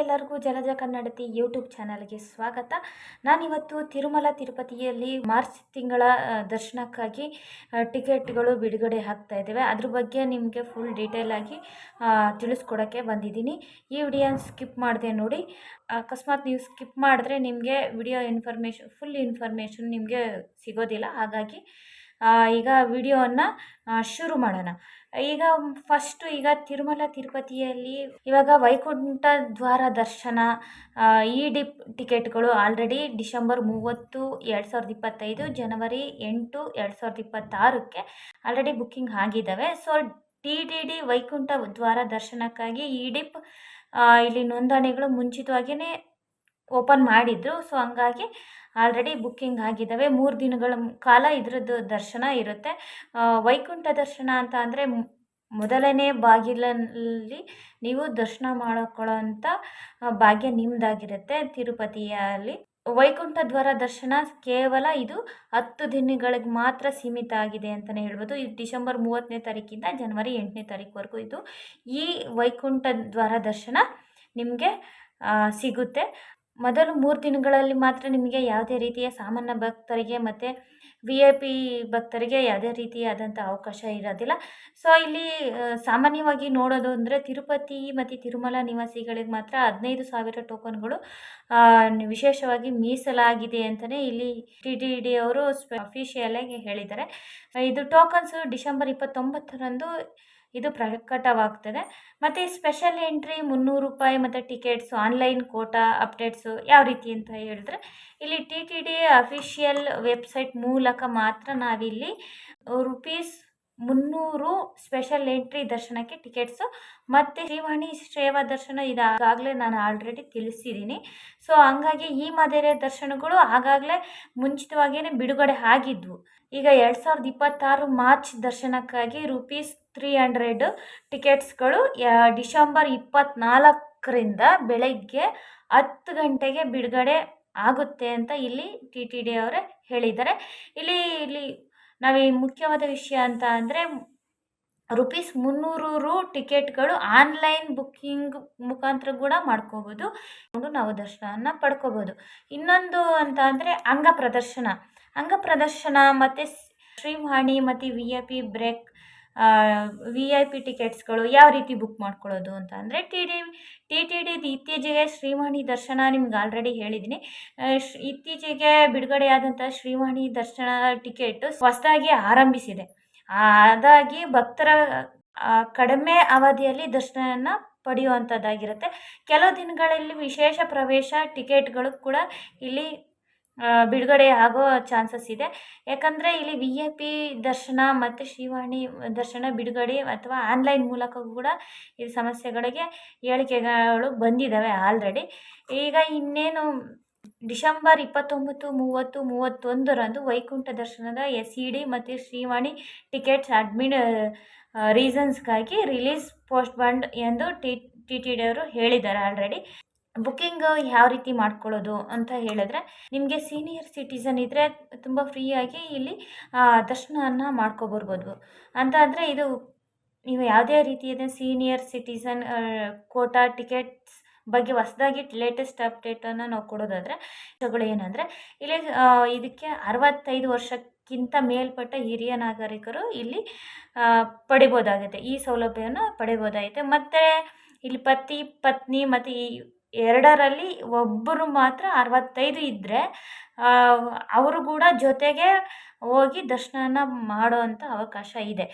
ಎಲ್ಲರಿಗೂ ಜನಜ ಕನ್ನಡತಿ ಯೂಟ್ಯೂಬ್ ಚಾನಲ್ಗೆ ಸ್ವಾಗತ. ನಾನಿವತ್ತು ತಿರುಮಲ ತಿರುಪತಿಯಲ್ಲಿ ಮಾರ್ಚ್ ತಿಂಗಳ ದರ್ಶನಕ್ಕಾಗಿ ಟಿಕೆಟ್ಗಳು ಬಿಡುಗಡೆ ಆಗ್ತಾ ಇದ್ದಾವೆ. ಅದ್ರ ಬಗ್ಗೆ ನಿಮಗೆ ಫುಲ್ ಡೀಟೇಲ್ ಆಗಿ ತಿಳಿಸ್ಕೊಡೋಕ್ಕೆ ಬಂದಿದ್ದೀನಿ. ಈ ವಿಡಿಯೋನ ಸ್ಕಿಪ್ ಮಾಡಿದೆ ನೋಡಿ. ಅಕಸ್ಮಾತ್ ನೀವು ಸ್ಕಿಪ್ ಮಾಡಿದ್ರೆ ನಿಮಗೆ ವಿಡಿಯೋ ಇನ್ಫಾರ್ಮೇಷನ್ ಫುಲ್ ಇನ್ಫಾರ್ಮೇಷನ್ ನಿಮಗೆ ಸಿಗೋದಿಲ್ಲ. ಹಾಗಾಗಿ ಈಗ ವಿಡಿಯೋವನ್ನು ಶುರು ಮಾಡೋಣ. ಈಗ ಫಸ್ಟು ಈಗ ತಿರುಮಲ ತಿರುಪತಿಯಲ್ಲಿ ಇವಾಗ ವೈಕುಂಠ ದ್ವಾರ ದರ್ಶನ ಈ ಡಿಪ್ ಟಿಕೆಟ್ಗಳು ಆಲ್ರೆಡಿ ಡಿಸೆಂಬರ್ ಮೂವತ್ತು, ಎರಡು ಸಾವಿರದ ಇಪ್ಪತ್ತೈದು, ಜನವರಿ ಎಂಟು, ಎರಡು ಸಾವಿರದ ಇಪ್ಪತ್ತಾರಕ್ಕೆ ಆಲ್ರೆಡಿ ಬುಕ್ಕಿಂಗ್ ಆಗಿದ್ದಾವೆ. So T D D Vaikuntha Dwara ದರ್ಶನಕ್ಕಾಗಿ ಈ ಡಿಪ್ ಇಲ್ಲಿ ನೋಂದಣಿಗಳು ಮುಂಚಿತವಾಗಿಯೇ ಓಪನ್ ಮಾಡಿದ್ರು. ಸೊ ಹಂಗಾಗಿ ಆಲ್ರೆಡಿ ಬುಕ್ಕಿಂಗ್ ಆಗಿದ್ದಾವೆ. ಮೂರು ದಿನಗಳ ಕಾಲ ಇದರದ್ದು ದರ್ಶನ ಇರುತ್ತೆ. ವೈಕುಂಠ ದರ್ಶನ ಅಂತ ಅಂದರೆ ಮೊದಲನೇ ಬಾಗಿಲಲ್ಲಿ ನೀವು ದರ್ಶನ ಮಾಡಿಕೊಳ್ಳೋಂಥ ಭಾಗ್ಯ ನಿಮ್ಮದಾಗಿರುತ್ತೆ ತಿರುಪತಿಯಲ್ಲಿ. ವೈಕುಂಠ ದ್ವಾರ ದರ್ಶನ ಕೇವಲ ಇದು ಹತ್ತು ದಿನಗಳಿಗೆ ಮಾತ್ರ ಸೀಮಿತ ಆಗಿದೆ ಅಂತಲೇ ಹೇಳ್ಬೋದು. ಇದು ಡಿಸೆಂಬರ್ ಮೂವತ್ತನೇ ತಾರೀಕಿಂದ ಜನವರಿ ಎಂಟನೇ ತಾರೀಕುವರೆಗೂ ಇದು ಈ ವೈಕುಂಠ ದ್ವಾರ ದರ್ಶನ ನಿಮಗೆ ಸಿಗುತ್ತೆ. ಮೊದಲು ಮೂರು ದಿನಗಳಲ್ಲಿ ಮಾತ್ರ ನಿಮಗೆ ಯಾವುದೇ ರೀತಿಯ ಸಾಮಾನ್ಯ ಭಕ್ತರಿಗೆ ಮತ್ತು ವಿ ಐ ಪಿ ಭಕ್ತರಿಗೆ ಯಾವುದೇ ರೀತಿಯಾದಂಥ ಅವಕಾಶ ಇರೋದಿಲ್ಲ. ಸೊ ಇಲ್ಲಿ ಸಾಮಾನ್ಯವಾಗಿ ನೋಡೋದು ಅಂದರೆ ತಿರುಪತಿ ಮತ್ತು ತಿರುಮಲ ನಿವಾಸಿಗಳಿಗೆ ಮಾತ್ರ ಹದಿನೈದು ಸಾವಿರ ಟೋಕನ್ಗಳು ವಿಶೇಷವಾಗಿ ಮೀಸಲಾಗಿದೆ ಅಂತಲೇ ಇಲ್ಲಿ ಟಿ ಡಿ ಡಿ ಅವರು ಅಫಿಷಿಯಲಾಗಿ ಹೇಳಿದ್ದಾರೆ. ಇದು ಟೋಕನ್ಸು ಡಿಸೆಂಬರ್ ಇಪ್ಪತ್ತೊಂಬತ್ತರಂದು ಇದು ಪ್ರಕಟವಾಗ್ತದೆ. ಮತ್ತು ಸ್ಪೆಷಲ್ ಎಂಟ್ರಿ ಮುನ್ನೂರು ರೂಪಾಯಿ ಮತ್ತು ಟಿಕೆಟ್ಸು ಆನ್ಲೈನ್ ಕೋಟಾ ಅಪ್ಡೇಟ್ಸು ಯಾವ ರೀತಿ ಅಂತ ಹೇಳಿದ್ರೆ, ಇಲ್ಲಿ T T D official website ಮೂಲಕ ಮಾತ್ರ ನಾವಿಲ್ಲಿ ರುಪೀಸ್ ಮುನ್ನೂರು ಸ್ಪೆಷಲ್ ಎಂಟ್ರಿ ದರ್ಶನಕ್ಕೆ ಟಿಕೆಟ್ಸು ಮತ್ತು ಶ್ರೀವಾಣಿ ಸೇವಾ ದರ್ಶನ ಇದಾಗಲೇ ನಾನು ಆಲ್ರೆಡಿ ತಿಳಿಸಿದ್ದೀನಿ. ಸೊ ಹಂಗಾಗಿ ಈ ಮಾದರಿಯ ದರ್ಶನಗಳು ಆಗಾಗಲೇ ಮುಂಚಿತವಾಗಿಯೇ ಬಿಡುಗಡೆ ಆಗಿದ್ವು. ಈಗ ಎರಡು ಸಾವಿರದ ಇಪ್ಪತ್ತಾರು ಮಾರ್ಚ್ ದರ್ಶನಕ್ಕಾಗಿ ರುಪೀಸ್ ತ್ರೀ ಹಂಡ್ರೆಡ್ ಟಿಕೆಟ್ಸ್ಗಳು ಡಿಸೆಂಬರ್ ಇಪ್ಪತ್ತ್ನಾಲ್ಕರಿಂದ ಬೆಳಗ್ಗೆ ಹತ್ತು ಗಂಟೆಗೆ ಬಿಡುಗಡೆ ಆಗುತ್ತೆ ಅಂತ ಇಲ್ಲಿ ಟಿ ಟಿ ಡಿ ಅವರೇ ಹೇಳಿದ್ದಾರೆ. ಇಲ್ಲಿ ಇಲ್ಲಿ ನಾವು ಈ ಮುಖ್ಯವಾದ ವಿಷಯ ಅಂತ ಅಂದರೆ ರುಪೀಸ್ ಮುನ್ನೂರು ರು ಟಿಕೆಟ್ಗಳು ಆನ್ಲೈನ್ ಬುಕ್ಕಿಂಗ್ ಮುಖಾಂತರ ಕೂಡ ಮಾಡ್ಕೋಬೋದು. ನಾವು ದರ್ಶನವನ್ನು ಪಡ್ಕೋಬೋದು. ಇನ್ನೊಂದು ಅಂತ ಅಂದರೆ ಅಂಗ ಪ್ರದರ್ಶನ ಅಂಗ ಪ್ರದರ್ಶನ ಮತ್ತು ಶ್ರೀವಾಣಿ ಮತ್ತು V A P break V I P ಟಿಕೆಟ್ಸ್ಗಳು ಯಾವ ರೀತಿ ಬುಕ್ ಮಾಡ್ಕೊಳ್ಳೋದು ಅಂತ ಅಂದರೆ ಟಿ ಡಿ ಟಿ ಟಿ ಡಿದು ಇತ್ತೀಚೆಗೆ ಶ್ರೀವಾಣಿ ದರ್ಶನ ನಿಮ್ಗೆ ಆಲ್ರೆಡಿ ಹೇಳಿದ್ದೀನಿ. ಇತ್ತೀಚೆಗೆ ಬಿಡುಗಡೆಯಾದಂಥ ಶ್ರೀವಾಣಿ ದರ್ಶನ ಟಿಕೆಟ್ ಹೊಸದಾಗಿ ಆರಂಭಿಸಿದೆ. ಅದಾಗಿ ಭಕ್ತರ ಕಡಿಮೆ ಅವಧಿಯಲ್ಲಿ ದರ್ಶನವನ್ನು ಪಡೆಯುವಂಥದ್ದಾಗಿರುತ್ತೆ ಕೆಲವು ದಿನಗಳಲ್ಲಿ ವಿಶೇಷ ಪ್ರವೇಶ ಟಿಕೆಟ್ಗಳು ಕೂಡ ಇಲ್ಲಿ ಬಿಡುಗಡೆ ಆಗೋ ಚಾನ್ಸಸ್ ಇದೆ. ಯಾಕಂದರೆ ಇಲ್ಲಿ ವಿ ಎ ಪಿ ದರ್ಶನ ಮತ್ತು ಶ್ರೀವಾಣಿ ದರ್ಶನ ಬಿಡುಗಡೆ ಅಥವಾ ಆನ್ಲೈನ್ ಮೂಲಕ ಕೂಡ ಈ ಸಮಸ್ಯೆಗಳಿಗೆ ಹೇಳಿಕೆಗಳು ಬಂದಿದ್ದಾವೆ ಆಲ್ರೆಡಿ. ಈಗ ಇನ್ನೇನು, ಡಿಸೆಂಬರ್ ಇಪ್ಪತ್ತೊಂಬತ್ತು, ಮೂವತ್ತು, ಮೂವತ್ತೊಂದರಂದು ವೈಕುಂಠ ದರ್ಶನದ ಎಸ್ ಇ ಡಿ ಮತ್ತು ಶ್ರೀವಾಣಿ ಟಿಕೆಟ್ಸ್ ಅಡ್ಮಿಟ್ ರೀಸನ್ಸ್ಗಾಗಿ ರಿಲೀಸ್ ಪೋಸ್ಟ್ ಬಂಡ್ ಎಂದು ಟಿ ಟಿ ಟಿ ಡಿ ಅವರು ಹೇಳಿದ್ದಾರೆ ಆಲ್ರೆಡಿ. ಬುಕ್ಕಿಂಗ್ ಯಾವ ರೀತಿ ಮಾಡ್ಕೊಳ್ಳೋದು ಅಂತ ಹೇಳಿದ್ರೆ, ನಿಮಗೆ ಸೀನಿಯರ್ ಸಿಟಿಸನ್ ಇದ್ದರೆ ತುಂಬ ಫ್ರೀಯಾಗಿ ಇಲ್ಲಿ ದರ್ಶನವನ್ನು ಮಾಡ್ಕೊಬರ್ಬೋದು. ಅಂತ ಅಂದರೆ ಇದು ನೀವು ಯಾವುದೇ ರೀತಿಯಾದ ಸೀನಿಯರ್ ಸಿಟಿಸನ್ ಕೋಟಾ ಟಿಕೆಟ್ಸ್ ಬಗ್ಗೆ ಹೊಸದಾಗಿ ಲೇಟೆಸ್ಟ್ ಅಪ್ಡೇಟನ್ನು ನಾವು ಕೊಡೋದಾದರೆ ವಿಷಯಗಳು ಏನಂದರೆ, ಇಲ್ಲಿ ಇದಕ್ಕೆ ಅರವತ್ತೈದು ವರ್ಷಕ್ಕಿಂತ ಮೇಲ್ಪಟ್ಟ ಹಿರಿಯ ನಾಗರಿಕರು ಇಲ್ಲಿ ಪಡಿಬೋದಾಗುತ್ತೆ. ಈ ಸೌಲಭ್ಯವನ್ನು ಪಡಿಬೋದಾಗುತ್ತೆ. ಮತ್ತು ಇಲ್ಲಿ ಪತಿ, ಪತ್ನಿ ಮತ್ತು ಈ ಎರಡರಲ್ಲಿ ಒಬ್ಬರು ಮಾತ್ರ ಅರವತ್ತೈದು ಇದ್ದರೆ ಅವರು ಕೂಡ ಜೊತೆಗೆ ಹೋಗಿ ದರ್ಶನ ಮಾಡೋವಂಥ ಅವಕಾಶ ಇದೆ.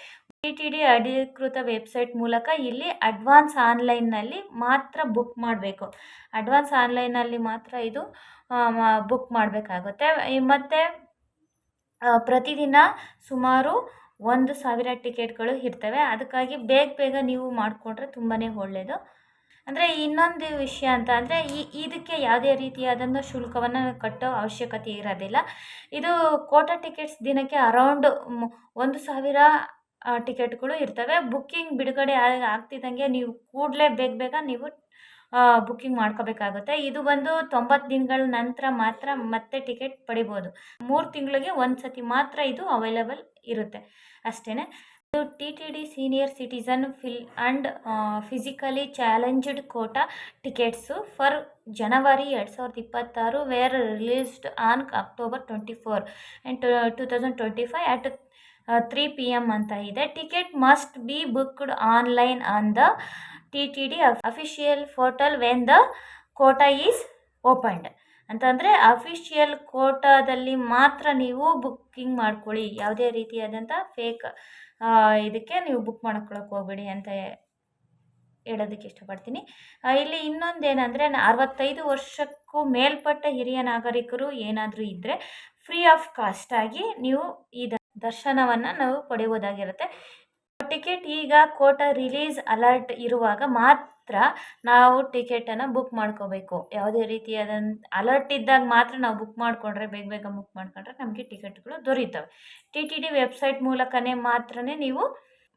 ಟಿ ಟಿ ಡಿ ಅಧಿಕೃತ ವೆಬ್ಸೈಟ್ ಮೂಲಕ ಇಲ್ಲಿ ಅಡ್ವಾನ್ಸ್ ಆನ್ಲೈನ್ನಲ್ಲಿ ಮಾತ್ರ ಬುಕ್ ಮಾಡಬೇಕು. ಅಡ್ವಾನ್ಸ್ ಆನ್ಲೈನಲ್ಲಿ ಮಾತ್ರ ಇದು ಬುಕ್ ಮಾಡಬೇಕಾಗುತ್ತೆ. ಮತ್ತು ಪ್ರತಿದಿನ ಸುಮಾರು ಒಂದು ಸಾವಿರ ಟಿಕೆಟ್ಗಳು ಇರ್ತವೆ. ಅದಕ್ಕಾಗಿ ಬೇಗ ಬೇಗ ನೀವು ಮಾಡಿಕೊಂಡ್ರೆ ತುಂಬಾ ಒಳ್ಳೆಯದು ಅಂದರೆ ಇನ್ನೊಂದು ವಿಷಯ ಅಂತ ಅಂದರೆ ಈ, ಇದಕ್ಕೆ ಯಾವುದೇ ರೀತಿಯಾದಂಥ ಶುಲ್ಕವನ್ನು ಕಟ್ಟೋ ಅವಶ್ಯಕತೆ ಇರೋದಿಲ್ಲ. ಇದು ಕೋಟಾ ಟಿಕೆಟ್ಸ್ ದಿನಕ್ಕೆ ಅರೌಂಡ್ ಒಂದು ಸಾವಿರ ಟಿಕೆಟ್ಗಳು ಇರ್ತವೆ. ಬುಕ್ಕಿಂಗ್ ಬಿಡುಗಡೆ ಆಗ್ತಿದ್ದಂಗೆ ನೀವು ಕೂಡಲೇ ಬೇಗ ಬೇಗ ನೀವು ಬುಕ್ಕಿಂಗ್ ಮಾಡ್ಕೋಬೇಕಾಗುತ್ತೆ. ಇದು ಬಂದು ತೊಂಬತ್ತು ದಿನಗಳ ನಂತರ ಮಾತ್ರ ಮತ್ತೆ ಟಿಕೆಟ್ ಪಡಿಬೋದು. ಮೂರು ತಿಂಗಳಿಗೆ ಒಂದು ಸತಿ ಮಾತ್ರ ಇದು ಅವೈಲೇಬಲ್ ಇರುತ್ತೆ. ಅಷ್ಟೇ T T D senior citizen fill and physically challenged quota tickets for ಜನವರಿ ಎರಡು ಸಾವಿರದ ಇಪ್ಪತ್ತಾರು were released on October twenty four and two thousand twenty five at three P M ಅಂತ ಇದೆ. Ticket must be booked online on the T T D official portal when the quota is opened ಅಂತಂದರೆ official ಕೋಟಾದಲ್ಲಿ ಮಾತ್ರ ನೀವು booking ಮಾಡ್ಕೊಳ್ಳಿ. ಯಾವುದೇ ರೀತಿಯಾದಂಥ fake ಇದಕ್ಕೆ ನೀವು ಬುಕ್ ಮಾಡ್ಕೊಳಕ್ಕೆ ಹೋಗ್ಬೇಡಿ ಅಂತ ಹೇಳೋದಕ್ಕೆ ಇಷ್ಟಪಡ್ತೀನಿ. ಇಲ್ಲಿ ಇನ್ನೊಂದೇನೆಂದರೆ ಅರವತ್ತೈದು ವರ್ಷಕ್ಕೂ ಮೇಲ್ಪಟ್ಟ ಹಿರಿಯ ನಾಗರಿಕರು ಏನಾದರೂ ಇದ್ದರೆ ಫ್ರೀ ಆಫ್ ಕಾಸ್ಟ್ ಆಗಿ ನೀವು ಈ ದರ್ಶನವನ್ನು ನಾವು ಪಡೆಯುವುದಾಗಿರುತ್ತೆ. ಟಿಕೆಟ್ ಈಗ ಕೋಟಾ ರಿಲೀಸ್ ಅಲರ್ಟ್ ಇರುವಾಗ ಮಾತ್ರ ನಾವು ಟಿಕೆಟನ್ನು ಬುಕ್ ಮಾಡ್ಕೋಬೇಕು. ಯಾವುದೇ ರೀತಿಯಾದಂಥ ಅಲರ್ಟ್ ಇದ್ದಾಗ ಮಾತ್ರ ನಾವು ಬುಕ್ ಮಾಡಿಕೊಂಡ್ರೆ, ಬೇಗ ಬೇಗ ಬುಕ್ ಮಾಡ್ಕೊಂಡ್ರೆ ನಮಗೆ ಟಿಕೆಟ್ಗಳು ದೊರೀತವೆ. ಟಿ ಟಿ ಡಿ ವೆಬ್ಸೈಟ್ ಮೂಲಕನೇ ಮಾತ್ರನೇ ನೀವು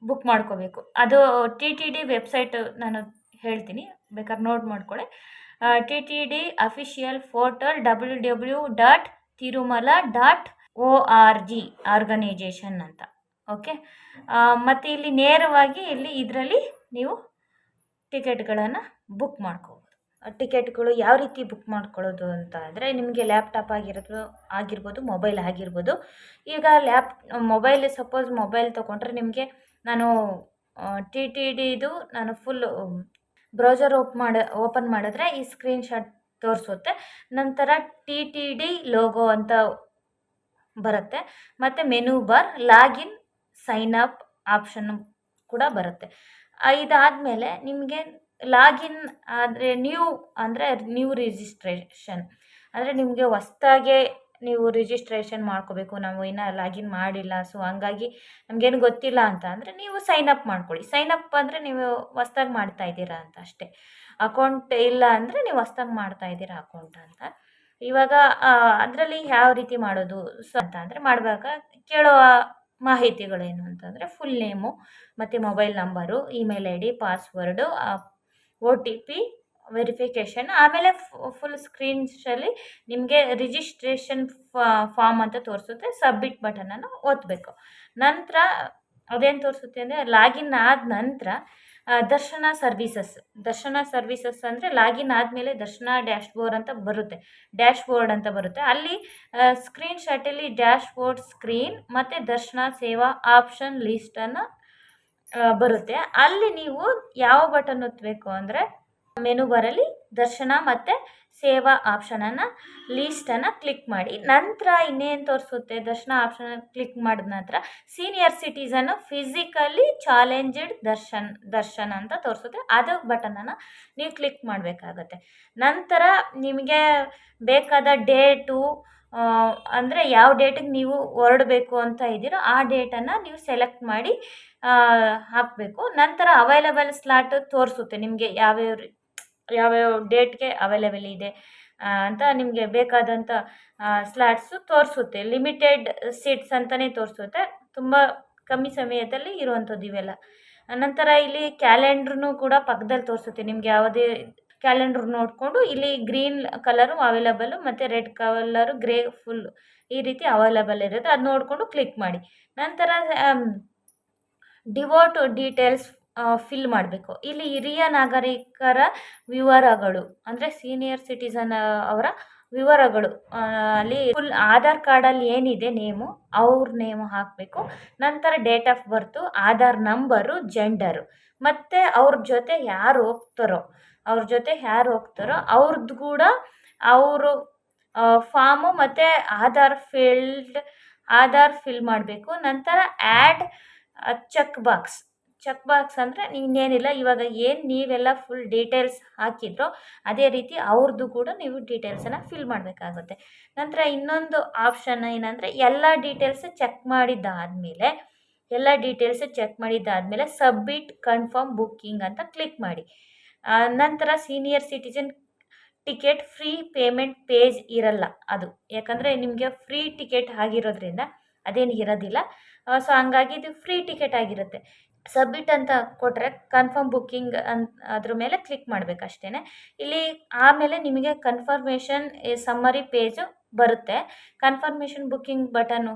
ಬುಕ್ ಮಾಡ್ಕೋಬೇಕು. ಅದು ಟಿ ಟಿ ಡಿ ವೆಬ್ಸೈಟ್ ನಾನು ಹೇಳ್ತೀನಿ, ಬೇಕಾದ್ರೆ ನೋಟ್ ಮಾಡ್ಕೊಳ್ಳಿ. T T D official portal W W dot Tirumala dot O R G organization ಅಂತ. ಓಕೆ ಮತ್ತು ಇಲ್ಲಿ ನೇರವಾಗಿ ಇಲ್ಲಿ ಇದರಲ್ಲಿ ನೀವು ಟಿಕೆಟ್ಗಳನ್ನು ಬುಕ್ ಮಾಡ್ಕೋಬೋದು. ಟಿಕೆಟ್ಗಳು ಯಾವ ರೀತಿ ಬುಕ್ ಮಾಡ್ಕೊಳ್ಳೋದು ಅಂತ ಅಂದರೆ ನಿಮಗೆ ಲ್ಯಾಪ್ಟಾಪ್ ಆಗಿರೋದು ಆಗಿರ್ಬೋದು, ಮೊಬೈಲ್ ಆಗಿರ್ಬೋದು. ಈಗ ಲ್ಯಾಪ್, ಮೊಬೈಲ್, ಸಪೋಸ್ ಮೊಬೈಲ್ ತೊಗೊಂಡ್ರೆ ನಿಮಗೆ ನಾನು ಟಿ ಟಿ ಡಿದು ನಾನು ಫುಲ್ ಬ್ರೌಸರ್ ಓಪ್ ಮಾಡ, ಓಪನ್ ಮಾಡಿದ್ರೆ ಈ ಸ್ಕ್ರೀನ್ ಶಾಟ್ ತೋರಿಸುತ್ತೆ. ನಂತರ ಟಿ ಟಿ ಡಿ ಲೋಗೋ ಅಂತ ಬರುತ್ತೆ. ಮತ್ತು menu bar, login, sign up option ಕೂಡ ಬರುತ್ತೆ. ಇದಾದಮೇಲೆ ನಿಮಗೆ ಲಾಗಿನ್ ಆದರೆ ನ್ಯೂ ಅಂದರೆ ನ್ಯೂ ರಿಜಿಸ್ಟ್ರೇಷನ್ ಅಂದರೆ ನಿಮಗೆ ಹೊಸ್ದಾಗೆ ನೀವು ರಿಜಿಸ್ಟ್ರೇಷನ್ ಮಾಡ್ಕೋಬೇಕು, ನಾವು ಇನ್ನೂ ಲಾಗಿನ್ ಮಾಡಿಲ್ಲ ಸೊ ಹಂಗಾಗಿ ನಮಗೇನು ಗೊತ್ತಿಲ್ಲ ಅಂತ ಅಂದರೆ ನೀವು ಸೈನ್ ಅಪ್ ಮಾಡ್ಕೊಳ್ಳಿ. ಸೈನ್ ಅಪ್ ಅಂದರೆ ನೀವು ಹೊಸ್ದಾಗಿ ಮಾಡ್ತಾ ಇದ್ದೀರಾ ಅಂತ ಅಷ್ಟೇ. ಅಕೌಂಟ್ ಇಲ್ಲ ಅಂದರೆ ನೀವು ಹೊಸ್ದಾಗಿ ಮಾಡ್ತಾ ಇದ್ದೀರಾ ಅಕೌಂಟ್ ಅಂತ. ಇವಾಗ ಅದರಲ್ಲಿ ಯಾವ ರೀತಿ ಮಾಡೋದು ಸೊ ಅಂತ ಅಂದರೆ ಮಾಡುವಾಗ ಕೇಳೋ ಮಾಹಿತಿಗಳೇನು ಅಂತಂದರೆ ಫುಲ್ ನೇಮು ಮತ್ತು mobile number email I D password O T P verification ಆಮೇಲೆ ಫುಲ್ ಸ್ಕ್ರೀನ್ಸಲ್ಲಿ ನಿಮಗೆ ರಿಜಿಸ್ಟ್ರೇಷನ್ ಫಾರ್ಮ್ ಅಂತ ತೋರಿಸುತ್ತೆ ಸಬ್ಮಿಟ್ ಬಟನನ್ನು ಒತ್ತಬೇಕು ನಂತರ ಅದೇನು ತೋರಿಸುತ್ತೆ ಅಂದರೆ ಲಾಗಿನ್ ಆದ ನಂತರ ದರ್ಶನ ಸರ್ವೀಸಸ್. ದರ್ಶನ ಸರ್ವೀಸಸ್ ಅಂದರೆ ಲಾಗಿನ್ ಆದಮೇಲೆ ದರ್ಶನ ಡ್ಯಾಶ್ ಬೋರ್ಡ್ ಅಂತ ಬರುತ್ತೆ. ಡ್ಯಾಶ್ ಬೋರ್ಡ್ ಅಂತ ಬರುತ್ತೆ. ಅಲ್ಲಿ ಸ್ಕ್ರೀನ್ ಶಾಟಲ್ಲಿ ಡ್ಯಾಶ್ ಬೋರ್ಡ್ ಸ್ಕ್ರೀನ್ ಮತ್ತು ದರ್ಶನ ಸೇವಾ ಆಪ್ಷನ್ ಲೀಸ್ಟನ್ನು ಬರುತ್ತೆ. ಅಲ್ಲಿ ನೀವು ಯಾವ ಬಟನ್ ಒತ್ತಬೇಕು ಅಂದರೆ ಮೆನು ಬರಲಿ, ದರ್ಶನ ಮತ್ತು ಸೇವಾ ಆಪ್ಷನನ್ನು ಲೀಸ್ಟನ್ನು ಕ್ಲಿಕ್ ಮಾಡಿ. ನಂತರ ಇನ್ನೇನು ತೋರಿಸುತ್ತೆ? ದರ್ಶನ ಆಪ್ಷನ್ ಕ್ಲಿಕ್ ಮಾಡಿದ ನಂತರ senior citizen physically challenged darshan darshan ಅಂತ ತೋರಿಸುತ್ತೆ. ಅದು ಬಟನನ್ನು ನೀವು ಕ್ಲಿಕ್ ಮಾಡಬೇಕಾಗತ್ತೆ. ನಂತರ ನಿಮಗೆ ಬೇಕಾದ ಡೇಟು ಅಂದರೆ ಯಾವ ಡೇಟಿಗೆ ನೀವು ಹೊರಡಬೇಕು ಅಂತ ಇದ್ದೀರೋ ಆ ಡೇಟನ್ನು ನೀವು ಸೆಲೆಕ್ಟ್ ಮಾಡಿ ಹಾಕಬೇಕು. ನಂತರ ಅವೈಲಬಲ್ ಸ್ಲಾಟ್ ತೋರಿಸುತ್ತೆ. ನಿಮಗೆ ಯಾವ್ಯಾವ ಯಾವ್ಯಾವ ಡೇಟ್ಗೆ ಅವೈಲೇಬಲ್ ಇದೆ ಅಂತ ನಿಮಗೆ ಬೇಕಾದಂಥ ಸ್ಲಾಟ್ಸು ತೋರಿಸುತ್ತೆ. ಲಿಮಿಟೆಡ್ ಸೀಟ್ಸ್ ಅಂತಲೇ ತೋರಿಸುತ್ತೆ. ತುಂಬ ಕಮ್ಮಿ ಸಮಯದಲ್ಲಿ ಇರುವಂಥದ್ದು ಇವೆಲ್ಲ. ನಂತರ ಇಲ್ಲಿ ಕ್ಯಾಲೆಂಡ್ರೂ ಕೂಡ ಪಕ್ಕದಲ್ಲಿ ತೋರಿಸುತ್ತೆ. ನಿಮಗೆ ಯಾವುದೇ ಕ್ಯಾಲೆಂಡ್ರ್ ನೋಡಿಕೊಂಡು ಇಲ್ಲಿ ಗ್ರೀನ್ ಕಲರು ಅವೈಲಬಲು ಮತ್ತು ರೆಡ್ ಕಲರು ಗ್ರೇ ಫುಲ್ ಈ ರೀತಿ ಅವೈಲಬಲ್ ಇರುತ್ತೆ. ಅದು ನೋಡಿಕೊಂಡು ಕ್ಲಿಕ್ ಮಾಡಿ. ನಂತರ ಡಿವೋಟ್ ಡೀಟೇಲ್ಸ್ ಫಿಲ್ ಮಾಡಬೇಕು. ಇಲ್ಲಿ ಹಿರಿಯ ನಾಗರಿಕರ ವಿವರಗಳು, ಅಂದರೆ ಸೀನಿಯರ್ ಸಿಟಿಸನ್ ಅವರ ವಿವರಗಳು ಅಲ್ಲಿ ಫುಲ್ ಆಧಾರ್ ಕಾರ್ಡಲ್ಲಿ ಏನಿದೆ ನೇಮು ಅವ್ರ ನೇಮು ಹಾಕಬೇಕು. ನಂತರ date of birth Aadhaar number gender ಮತ್ತು ಅವ್ರ ಜೊತೆ ಯಾರು ಹೋಗ್ತಾರೋ, ಅವ್ರ ಜೊತೆ ಯಾರು ಹೋಗ್ತಾರೋ ಅವ್ರದ್ದು ಕೂಡ ಅವರು ಫಾಮು ಮತ್ತು ಆಧಾರ್ ಫೀಲ್ಡ್ ಆಧಾರ್ ಫಿಲ್ ಮಾಡಬೇಕು. ನಂತರ add check box check box ಅಂದರೆ ಇನ್ನೇನಿಲ್ಲ. ಇವಾಗ ಏನು ನೀವೆಲ್ಲ ಫುಲ್ ಡೀಟೇಲ್ಸ್ ಹಾಕಿದ್ರೋ ಅದೇ ರೀತಿ ಅವ್ರದ್ದು ಕೂಡ ನೀವು ಡೀಟೇಲ್ಸನ್ನು ಫಿಲ್ ಮಾಡಬೇಕಾಗುತ್ತೆ. ನಂತರ ಇನ್ನೊಂದು ಆಪ್ಷನ್ ಏನಂದರೆ ಎಲ್ಲ ಡೀಟೇಲ್ಸ್ ಚೆಕ್ ಮಾಡಿದ್ದಾದಮೇಲೆ, ಎಲ್ಲ ಡೀಟೇಲ್ಸ್ ಚೆಕ್ ಮಾಡಿದ್ದಾದಮೇಲೆ ಸಬ್ಮಿಟ್ ಕನ್ಫರ್ಮ್ ಬುಕ್ಕಿಂಗ್ ಅಂತ ಕ್ಲಿಕ್ ಮಾಡಿ. ನಂತರ senior citizen ticket free payment page ಇರಲ್ಲ ಅದು. ಯಾಕಂದರೆ ನಿಮಗೆ ಫ್ರೀ ಟಿಕೆಟ್ ಆಗಿರೋದ್ರಿಂದ ಅದೇನು ಇರೋದಿಲ್ಲ. ಸೊ ಹಂಗಾಗಿ ಇದು ಫ್ರೀ ಟಿಕೆಟ್ ಆಗಿರುತ್ತೆ. ಸಬ್ಮಿಟ್ ಅಂತ ಕೊಟ್ಟರೆ ಕನ್ಫರ್ಮ್ ಬುಕ್ಕಿಂಗ್ ಅನ್, ಅದ್ರ ಮೇಲೆ ಕ್ಲಿಕ್ ಮಾಡಬೇಕು ಅಷ್ಟೇ ಇಲ್ಲಿ ಆಮೇಲೆ ನಿಮಗೆ ಕನ್ಫರ್ಮೇಷನ್ ಸಮ್ಮರಿ ಪೇಜು ಬರುತ್ತೆ. ಕನ್ಫರ್ಮೇಷನ್ ಬುಕ್ಕಿಂಗ್ ಬಟನ್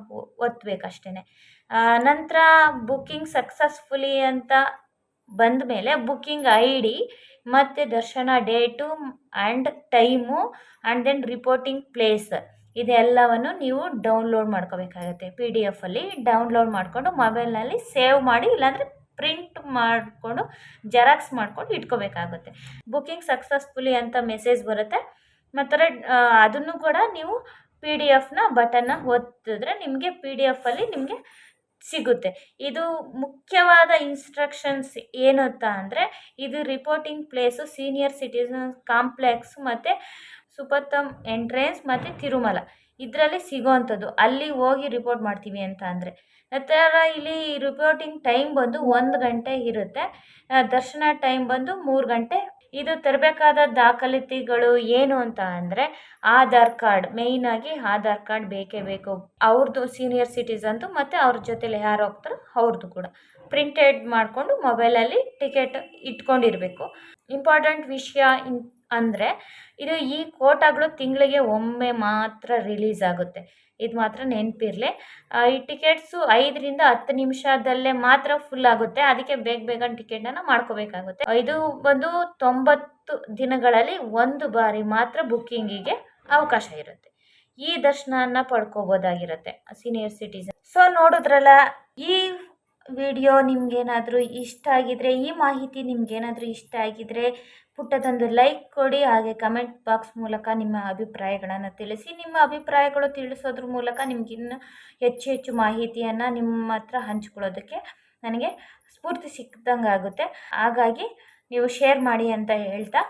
ಒತ್ತಬೇಕು ಅಷ್ಟೇ ನಂತರ ಬುಕ್ಕಿಂಗ್ ಸಕ್ಸಸ್ಫುಲಿ ಅಂತ ಬಂದ ಮೇಲೆ ಬುಕ್ಕಿಂಗ್ ಐ ಡಿ ಮತ್ತು ದರ್ಶನ date and time and then reporting place ಇದೆಲ್ಲವನ್ನು ನೀವು ಡೌನ್ಲೋಡ್ ಮಾಡ್ಕೋಬೇಕಾಗತ್ತೆ. ಪಿ ಡಿ ಎಫಲ್ಲಿ ಡೌನ್ಲೋಡ್ ಮಾಡಿಕೊಂಡು ಮೊಬೈಲ್ನಲ್ಲಿ ಸೇವ್ ಮಾಡಿ ಇಲ್ಲಾಂದರೆ ಪ್ರಿಂಟ್ ಮಾಡಿಕೊಂಡು ಜೆರಾಕ್ಸ್ ಮಾಡ್ಕೊಂಡು ಇಟ್ಕೋಬೇಕಾಗುತ್ತೆ. ಬುಕ್ಕಿಂಗ್ ಸಕ್ಸಸ್ಫುಲಿ ಅಂತ ಮೆಸೇಜ್ ಬರುತ್ತೆ. ಮತ್ತು ಅದನ್ನು ಕೂಡ ನೀವು ಪಿ ಡಿ ಎಫ್ನ ಬಟನ್ನ ಒತ್ತಿದ್ರೆ ನಿಮಗೆ ಪಿ ಡಿ ಎಫಲ್ಲಿ ನಿಮಗೆ ಸಿಗುತ್ತೆ. ಇದು ಮುಖ್ಯವಾದ ಇನ್ಸ್ಟ್ರಕ್ಷನ್ಸ್ ಏನಂತ ಅಂದರೆ, ಇದು reporting place, senior citizen complex ಮತ್ತು ಸುಪತ್ತಮ್ ಎಂಟ್ರೆನ್ಸ್ ಮತ್ತು ತಿರುಮಲ. ಇದರಲ್ಲಿ ಸಿಗೋವಂಥದ್ದು ಅಲ್ಲಿ ಹೋಗಿ ರಿಪೋರ್ಟ್ ಮಾಡ್ತೀವಿ ಅಂತ ಅಂದರೆ. ನಂತರ ಇಲ್ಲಿ ರಿಪೋರ್ಟಿಂಗ್ ಟೈಮ್ ಬಂದು ಒಂದು ಗಂಟೆ ಇರುತ್ತೆ. ದರ್ಶನ ಟೈಮ್ ಬಂದು ಮೂರು ಗಂಟೆ. ಇದು ತರಬೇಕಾದ ದಾಖಲಾತಿಗಳು ಏನು ಅಂತ ಅಂದರೆ ಆಧಾರ್ ಕಾರ್ಡ್ ಮೇಯ್ನಾಗಿ ಆಧಾರ್ ಕಾರ್ಡ್ ಬೇಕೇ ಬೇಕು. ಅವ್ರದ್ದು ಸೀನಿಯರ್ ಸಿಟಿಸನ್ದು ಮತ್ತು ಅವ್ರ ಜೊತೆಲಿ ಯಾರು ಹೋಗ್ತಾರೋ ಅವ್ರದ್ದು ಕೂಡ. ಪ್ರಿಂಟೆಡ್ ಮಾಡಿಕೊಂಡು ಮೊಬೈಲಲ್ಲಿ ಟಿಕೆಟ್ ಇಟ್ಕೊಂಡಿರಬೇಕು. ಇಂಪಾರ್ಟೆಂಟ್ ವಿಷಯ ಇನ್ ಅಂದರೆ ಇದು ಈ ಕೋಟಾಗಳು ತಿಂಗಳಿಗೆ ಒಮ್ಮೆ ಮಾತ್ರ ರಿಲೀಸ್ ಆಗುತ್ತೆ. ಇದು ಮಾತ್ರ ನೆನಪಿರಲಿ ಈ ಟಿಕೆಟ್ಸು ಐದರಿಂದ ಹತ್ತು ನಿಮಿಷದಲ್ಲೇ ಮಾತ್ರ ಫುಲ್ ಆಗುತ್ತೆ. ಅದಕ್ಕೆ ಬೇಗ ಬೇಗ ಟಿಕೆಟನ್ನು ಮಾಡ್ಕೋಬೇಕಾಗುತ್ತೆ. ಇದು ಬಂದು ತೊಂಬತ್ತು ದಿನಗಳಲ್ಲಿ ಒಂದು ಬಾರಿ ಮಾತ್ರ ಬುಕ್ಕಿಂಗಿಗೆ ಅವಕಾಶ ಇರುತ್ತೆ. ಈ ದರ್ಶನನ ಪಡ್ಕೋಬೋದಾಗಿರುತ್ತೆ, ಸೀನಿಯರ್ ಸಿಟಿಸನ್ ಸೊ ನೋಡಿದ್ರಲ್ಲ, ಈ ವಿಡಿಯೋ ನಿಮಗೇನಾದರೂ ಇಷ್ಟ ಆಗಿದ್ರೆ, ಈ ಮಾಹಿತಿ ನಿಮಗೇನಾದರೂ ಇಷ್ಟ ಆಗಿದ್ರೆ ಪುಟ್ಟದೊಂದು ಲೈಕ್ ಕೊಡಿ, ಹಾಗೆ ಕಮೆಂಟ್ ಬಾಕ್ಸ್ ಮೂಲಕ ನಿಮ್ಮ ಅಭಿಪ್ರಾಯಗಳನ್ನು ತಿಳಿಸಿ. ನಿಮ್ಮ ಅಭಿಪ್ರಾಯಗಳು ತಿಳಿಸೋದ್ರ ಮೂಲಕ ನಿಮಗಿನ್ನೂ ಹೆಚ್ಚು ಹೆಚ್ಚು ಮಾಹಿತಿಯನ್ನು ನಿಮ್ಮ ಹತ್ರ ಹಂಚ್ಕೊಳ್ಳೋದಕ್ಕೆ ನನಗೆ ಸ್ಫೂರ್ತಿ ಸಿಕ್ಕಿದಂಗೆ ಆಗುತ್ತೆ. ಹಾಗಾಗಿ ನೀವು ಶೇರ್ ಮಾಡಿ ಅಂತ ಹೇಳ್ತಾ,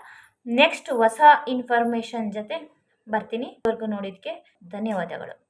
ನೆಕ್ಸ್ಟ್ ಹೊಸ ಇನ್ಫಾರ್ಮೇಷನ್ ಜೊತೆ ಬರ್ತೀನಿ. ಇವ್ರಿಗೂ ನೋಡಿದ್ದಕ್ಕೆ ಧನ್ಯವಾದಗಳು.